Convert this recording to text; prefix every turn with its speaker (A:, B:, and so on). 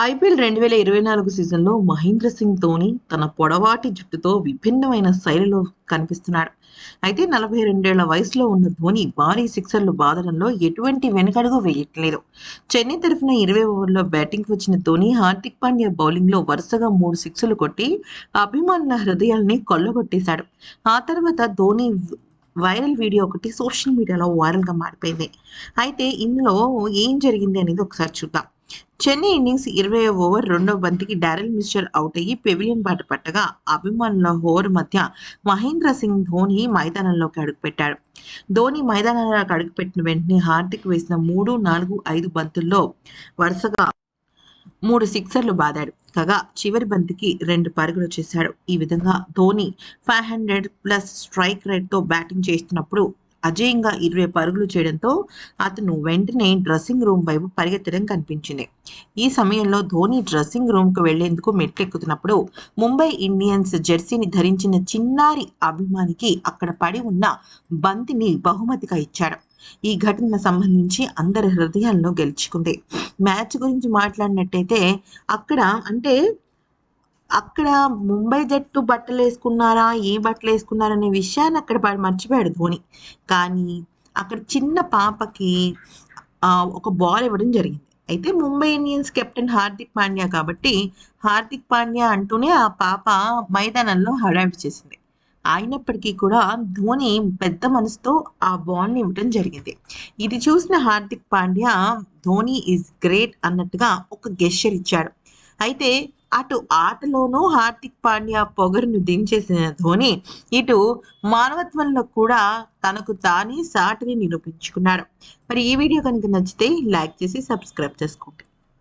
A: IPL రెండు వేల ఇరవై నాలుగు సీజన్లో మహేంద్ర సింగ్ ధోని తన పొడవాటి జుట్టుతో విభిన్నమైన శైలిలో కనిపిస్తున్నాడు. అయితే నలభై రెండేళ్ళ వయసులో ఉన్న ధోని భారీ సిక్సర్లు బాదడంలో ఎటువంటి వెనుకడుగు వేయట్లేదు. చెన్నై తరఫున ఇరవై ఓవర్లో బ్యాటింగ్కి వచ్చిన ధోని హార్దిక్ పాండ్యా బౌలింగ్లో వరుసగా మూడు సిక్స్లు కొట్టి అభిమానుల హృదయాల్ని కొల్లగొట్టేశాడు. ఆ తర్వాత ధోని వైరల్ వీడియో ఒకటి సోషల్ మీడియాలో వైరల్గా మారిపోయింది. అయితే ఇందులో ఏం జరిగింది అనేది ఒకసారి చూద్దాం. చెన్నై ఇన్నింగ్స్ ఇరవై ఓవర్ రెండవ బంతికి డారెల్ మిస్టర్ అవుట్ అయ్యి పెవిలియన్ బాట పట్టగా అభిమానుల హోర్ మధ్య మహేంద్ర సింగ్ ధోని మైదానంలోకి అడుగుపెట్టాడు. ధోని మైదానంలోకి అడుగుపెట్టిన వెంటనే హార్దిక్ వేసిన మూడు నాలుగు ఐదు బంతుల్లో వరుసగా మూడు సిక్సర్లు బాదాడు. కాగా చివరి బంతికి రెండు పరుగులు చేశాడు. ఈ విధంగా Dhoni five hundred plus strike రేట్తో batting చేస్తున్నప్పుడు అజేయంగా ఇరవై పరుగులు చేయడంతో అతను వెంటనే డ్రెస్సింగ్ రూమ్ వైపు పరిగెత్తడం కనిపించింది. ఈ సమయంలో ధోని డ్రెస్సింగ్ రూమ్కు వెళ్ళేందుకు మెట్లెక్కుతున్నప్పుడు ముంబై ఇండియన్స్ జెర్సీని ధరించిన చిన్నారి అభిమానికి అక్కడ పడి ఉన్న బంతిని బహుమతిగా ఇచ్చాడు. ఈ ఘటన సంబంధించి అందరి హృదయాలను గెలుచుకుంది. మ్యాచ్ గురించి మాట్లాడినట్టయితే అక్కడ అంటే అక్కడ ముంబై జట్టు బట్టలు వేసుకున్నారా ఏ బట్టలు వేసుకున్నారా అనే విషయాన్ని అక్కడ మర్చిపోయాడు ధోని. కానీ అక్కడ చిన్న పాపకి ఒక బాల్ ఇవ్వడం జరిగింది. అయితే ముంబై ఇండియన్స్ కెప్టెన్ హార్దిక్ పాండ్యా కాబట్టి హార్దిక్ పాండ్యా అంటూనే ఆ పాప మైదానంలో హడావిడి చేసింది. అయినప్పటికీ కూడా ధోని పెద్ద మనసుతో ఆ బాల్ని ఇవ్వడం జరిగింది. ఇది చూసిన హార్దిక్ పాండ్యా ధోని ఈజ్ గ్రేట్ అన్నట్టుగా ఒక గెస్చర్ ఇచ్చాడు. అయితే అటు ఆటలోనూ హార్దిక్ పాండ్యా పొగరును దించేసిన ధోని ఇటు మానవత్వంలో కూడా తనకు తానే సాటిని నిరూపించుకున్నాడు మరి ఈ వీడియో కనుక నచ్చితే లైక్ చేసి సబ్స్క్రైబ్ చేసుకోండి.